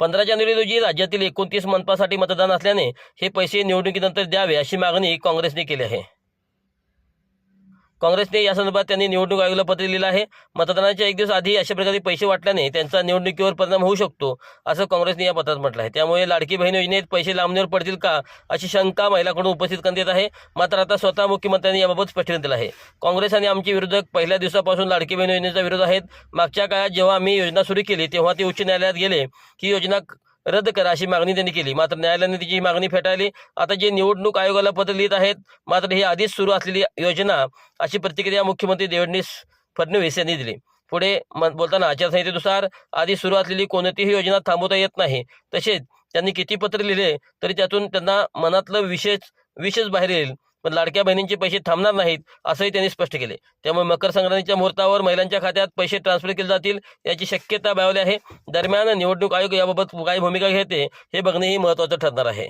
पंधरा जानेवारी रोजी राज्यातील एकोणतीस मनपासाठी मतदान असल्याने हे पैसे निवडणुकीनंतर द्यावे अशी मागणी काँग्रेसने केली आहे. काँग्रेसने या संदर्भात त्यांनी निवडणूक आयोगाला पत्र लिहिलं आहे. मतदानाच्या एक दिवस आधी अशा प्रकारे पैसे वाटल्याने त्यांचा निवडणुकीवर परिणाम होऊ शकतो असं काँग्रेसने या पत्रात म्हटलं आहे. त्यामुळे लाडकी बहीण योजनेत पैसे लांबणीवर पडतील का अशी शंका महिलाकडून उपस्थित करण्यात येत आहे. मात्र आता स्वतः मुख्यमंत्र्यांनी याबाबत स्पष्टीकरण दिलं आहे. काँग्रेस आणि आमचे विरोधक पहिल्या दिवसापासून लाडकी बहीण योजनेचा विरोध आहेत. मागच्या काळात जेव्हा आम्ही योजना सुरू केली तेव्हा ते उच्च न्यायालयात गेले. ही योजना रद्द करा अशी मागणी त्यांनी केली. मात्र न्यायालयाने तिची मागणी फेटाळली. आता जे निवडणूक आयोगाला पत्र लिहित आहेत मात्र ही आधीच सुरू असलेली योजना अशी प्रतिक्रिया मुख्यमंत्री देवेंद्र फडणवीस यांनी दिली. पुढे म- बोलताना आचारसंहितेनुसार आधी सुरू असलेली कोणतीही योजना थांबवता येत नाही. तसेच त्यांनी किती पत्र लिहिले तरी त्यातून त्यांना मनातलं विशेष विशेष बाहेर येईल. पण लाडक्या बहिणींचे पैसे थांबणार नाहीत असंही त्यांनी स्पष्ट केले. त्यामुळे मकर संक्रांतीच्या मुहूर्तावर महिलांच्या खात्यात पैसे ट्रान्सफर केले जातील याची शक्यता बावली आहे. दरम्यान निवडणूक आयोग याबाबत काय भूमिका घेते हे बघणेही महत्त्वाचं ठरणार आहे.